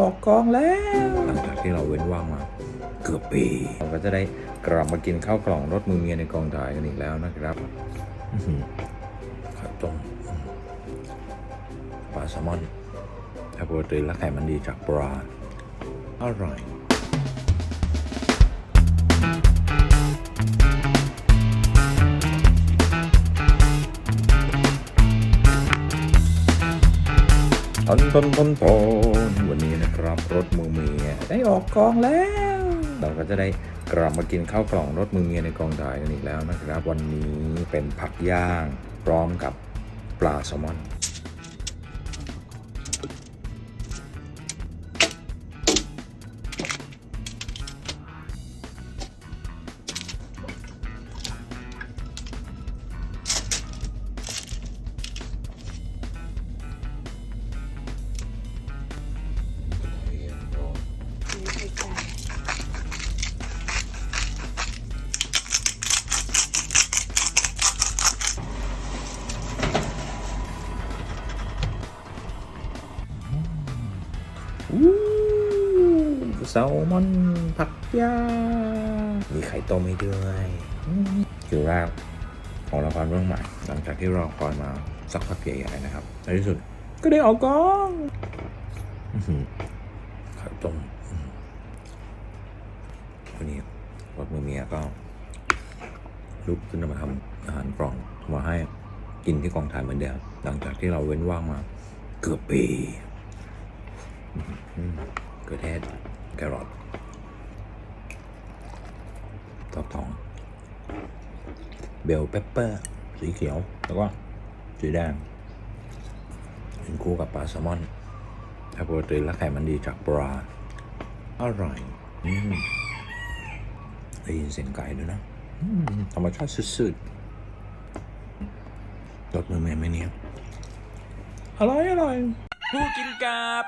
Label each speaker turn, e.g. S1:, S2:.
S1: ออกกองแล้วหลังจากที่เราเว้นว่างมาเกือบปีเราก็จะได้กลับมากินข้าวกล่องรสมือเมียในกองถ่ายกันอีกแล้วนะครับข้าวต้มปลาแซลมอนไฮโปรตีนและไขมันดีจากปลาอร่อยตอนตอนตอนตอนวันนี้นะค รับรถมือเมียได้ออกกองแล้ว เราก็จะได้กลับมากินข้าวกล่องรถมือเมียในกองถ่ายกันอีกแล้วนะครับ วันนี้เป็นผักย่างพร้อมกับปลาแซลมอน แซลมอนผักยามีไข่ต้มให้ด้วยคือแรกของละครเรื่องใหม่ หลังจากที่รอคอยมาสักพักใหญ่ๆนะครับในที่สุด ก็ได้ออกกองไข่ต้มวันนี้รถมือเมียก็ลุกขึ้นมาทำอาหารกล่องมาให้กินที่กองถ่ายเหมือนเดิมหลังจากที่เราเว้นว่างมา เกือบปี เกลือเทศแครอททอกทองเบลเปปเปอร์ สีเขียว แล้วก็ สีแดงกินคู่กับปลาแซลมอนไฮโปรตีนและไขมันดีจากปลาอร่อยอืมได้ยินเสียงไก่ด้วยนะธรรมชาติสุดๆรสมือแม่ไหมเนี่ยอร่อยอร่อย
S2: ผู้กินกับ